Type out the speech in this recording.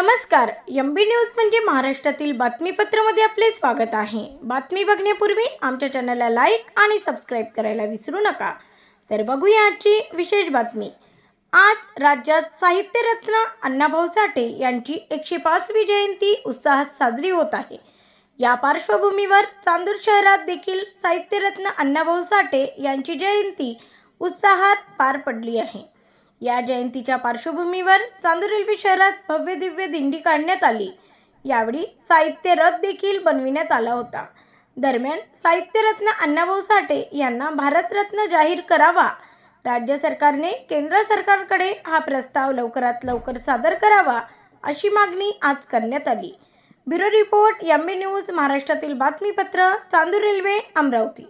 नमस्कार M B news म्हणजे महाराष्ट्रातील बातमीपत्रामध्ये आपले स्वागत आहे. बातमी बघण्यापूर्वी आमच्या चॅनलला लाईक आणि सबस्क्राईब करायला विसरू नका. तर बघूया आजची विशेष बातमी. आज राज्यात साहित्यरत्न अण्णाभाऊ साठे यांची एकशे पाचवी जयंती उत्साहात साजरी होत आहे. या पार्श्वभूमीवर चांदूर शहरात देखील साहित्यरत्न अण्णाभाऊ साठे यांची जयंती उत्साहात पार पडली आहे. या जयंतीच्या पार्श्वभूमीवर चांदूर रेल्वे शहरात भव्य दिव्य दिंडी काढण्यात आली. यावेळी साहित्य रथ देखील बनविण्यात आला होता. दरम्यान साहित्यरत्न अण्णाभाऊ साठे यांना भारतरत्न जाहीर करावा. राज्य सरकारने केंद्र सरकारकडे हा प्रस्ताव लवकरात लवकर सादर करावा अशी मागणी आज करण्यात आली. Bureau report M B news महाराष्ट्रातील बातमीपत्र चांदूर रेल्वे अमरावती.